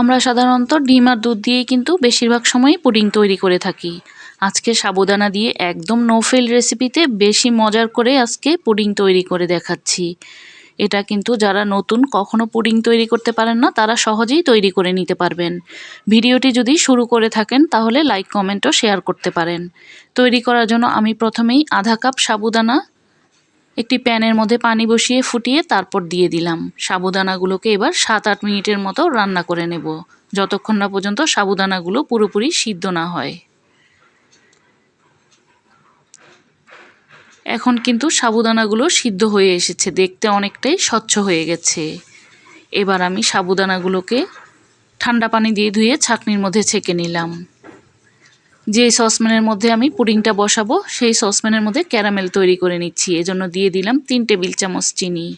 আমরা সাধারণত ডিম আর দুধ দিয়েই কিন্তু বেশিরভাগ সময়ই পুডিং তৈরি করে থাকি। আজকে সাবুদানা দিয়ে একদম নো ফেল রেসিপিতে বেশি মজার করে আজকে পুডিং তৈরি করে দেখাচ্ছি। এটা কিন্তু যারা নতুন কখনো পুডিং তৈরি করতে পারেন না, তারা সহজেই তৈরি করে নিতে পারবেন। ভিডিওটি যদি শুরু করে থাকেন, তাহলে লাইক কমেন্টও শেয়ার করতে পারেন। তৈরি করার জন্য আমি প্রথমেই আধা কাপ সাবুদানা একটি প্যানের মধ্যে পানি বসিয়ে ফুটিয়ে তারপর দিয়ে দিলাম। সাবুদানাগুলোকে এবার সাত আট মিনিটের মতো রান্না করে নেব। যতক্ষণ না পর্যন্ত সাবুদানাগুলো পুরোপুরি সিদ্ধ না হয়। এখন কিন্তু সাবুদানাগুলো সিদ্ধ হয়ে এসেছে। দেখতে অনেকটাই স্বচ্ছ হয়ে গেছে। এবার আমি সাবুদানাগুলোকে ঠান্ডা পানি দিয়ে ধুয়ে ছাঁকনির মধ্যে ছেঁকে নিলাম। যে সসপ্যানের মধ্যে আমি পুডিংটা বসাবো, সেই সসপ্যানের মধ্যে ক্যারামেল তৈরি করে নিচ্ছি। এজন্য দিয়ে দিলাম তিন টেবিল চামচ চিনি।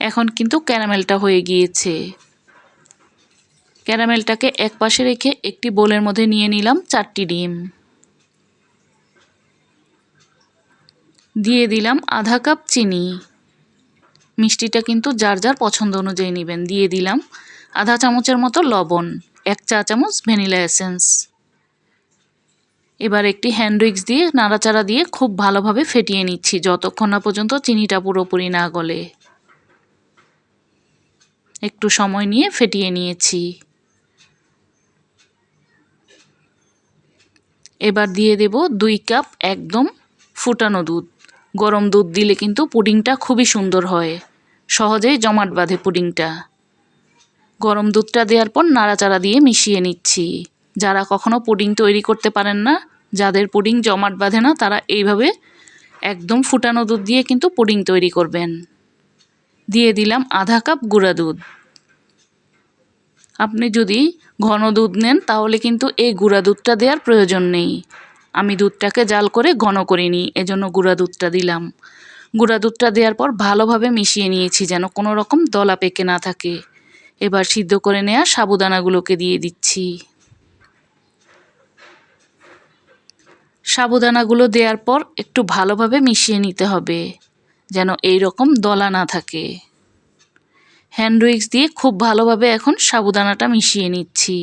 এখন কিন্তু ক্যারামেলটা হয়ে গিয়েছে। ক্যারামেলটাকে এক পাশে রেখে একটি বোলের মধ্যে নিয়ে নিলাম চারটি ডিম। দিয়ে দিলাম আধা কাপ চিনি। মিষ্টিটা কিন্তু যার যার পছন্দ অনুযায়ী নেবেন। দিয়ে দিলাম আধা চামচের মতো লবণ, এক চা চামচ ভ্যানিলা এসেন্স। এবার একটি হ্যান্ড উইক্স দিয়ে নাড়াচাড়া দিয়ে খুব ভালোভাবে ফেটিয়ে নিচ্ছি, যতক্ষণ না পর্যন্ত চিনিটা পুরোপুরি না গলে। একটু সময় নিয়ে ফেটিয়ে নিয়েছি। এবার দিয়ে দেব দুই কাপ একদম ফুটানো দুধ। গরম দুধ দিলে কিন্তু পুডিংটা খুবই সুন্দর হয়। সহজেই জমাট বাঁধে পুডিংটা। গরম দুধটা দেওয়ার পর নাড়াচাড়া দিয়ে মিশিয়ে নিচ্ছি। যারা কখনো পুডিং তৈরি করতে পারেন না, যাদের পুডিং জমাট বাঁধে না, তারা এইভাবে একদম ফুটানো দুধ দিয়ে কিন্তু পুডিং তৈরি করবেন। দিয়ে দিলাম আধা কাপ গুঁড়া দুধ। আপনি যদি ঘন দুধ নেন, তাহলে কিন্তু এই গুঁড়া দুধটা দেওয়ার প্রয়োজন নেই। আমি দুধটাকে জাল করে ঘন করে নিই, এজন্য গুঁড়া দুধটা দিলাম। গুঁড়া দুধটা দেওয়ার পর ভালোভাবে মিশিয়ে নিয়েছি যেন কোনো রকম দলা পেকে না থাকে। এবার সিদ্ধ করে নেওয়া সাবুদানাগুলোকে দিয়ে দিচ্ছি। সাবুদানাগুলো দেওয়ার পর একটু ভালোভাবে মিশিয়ে নিতে হবে, যেন এই রকম দলা না থাকে। হ্যান্ড উইক্স দিয়ে খুব ভালোভাবে এখন সাবুদানাটা মিশিয়ে নিচ্ছি।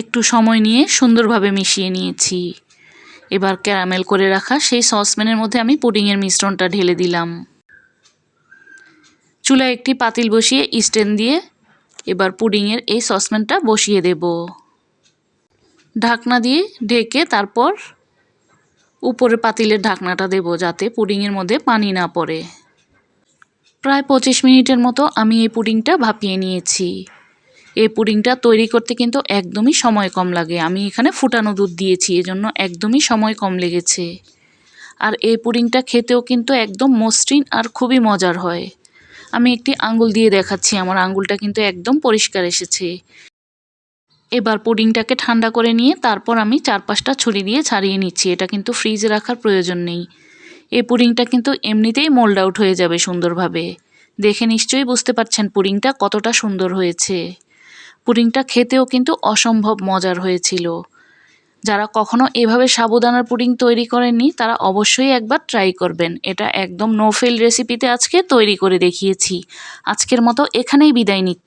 একটু সময় নিয়ে সুন্দরভাবে মিশিয়ে নিয়েছি। এবার ক্যারামেল করে রাখা সেই সসপ্যানের মধ্যে আমি পুডিংয়ের মিশ্রণটা ঢেলে দিলাম। চুলায় একটি পাতিল বসিয়ে স্ট্যান্ড দিয়ে এবার পুডিংয়ের এই সসপ্যানটা বসিয়ে দেব। ঢাকনা দিয়ে ঢেকে তারপর উপরে পাতিলের ঢাকনাটা দেব যাতে পুডিংয়ের মধ্যে পানি না পড়ে। প্রায় পঁচিশ মিনিটের মতো আমি এই পুডিংটা ভাপিয়ে নিয়েছি। এই পুডিংটা তৈরি করতে কিন্তু একদমই সময় কম লাগে। আমি এখানে ফুটানো দুধ দিয়েছি, এজন্য একদমই সময় কম লেগেছে। আর এই পুডিংটা খেতেও কিন্তু একদম মসৃণ আর খুবই মজার হয়। আমি একটি আঙ্গুল দিয়ে দেখাচ্ছি। আমার আঙ্গুলটা কিন্তু একদম পরিষ্কার এসেছে। এবার পুডিংটাকে ঠান্ডা করে নিয়ে তারপর আমি চার পাঁচটা ছুরি দিয়ে ছাড়িয়ে নিচ্ছি। এটা কিন্তু ফ্রিজে রাখার প্রয়োজন নেই। এই পুডিংটা কিন্তু এমনিতেই মোল্ড আউট হয়ে যাবে সুন্দরভাবে। দেখে নিশ্চয়ই বুঝতে পারছেন পুডিংটা কতটা সুন্দর হয়েছে। পুডিংটা খেতেও কিন্তু অসম্ভব মজার হয়েছিল। যারা কখনো এভাবে সাবুদানার পুডিং তৈরি করেননি, তারা অবশ্যই একবার ট্রাই করবেন। এটা একদম নো ফেল রেসিপিতে আজকে তৈরি করে দেখিয়েছি। আজকের মতো এখানেই বিদায় নিচ্ছি।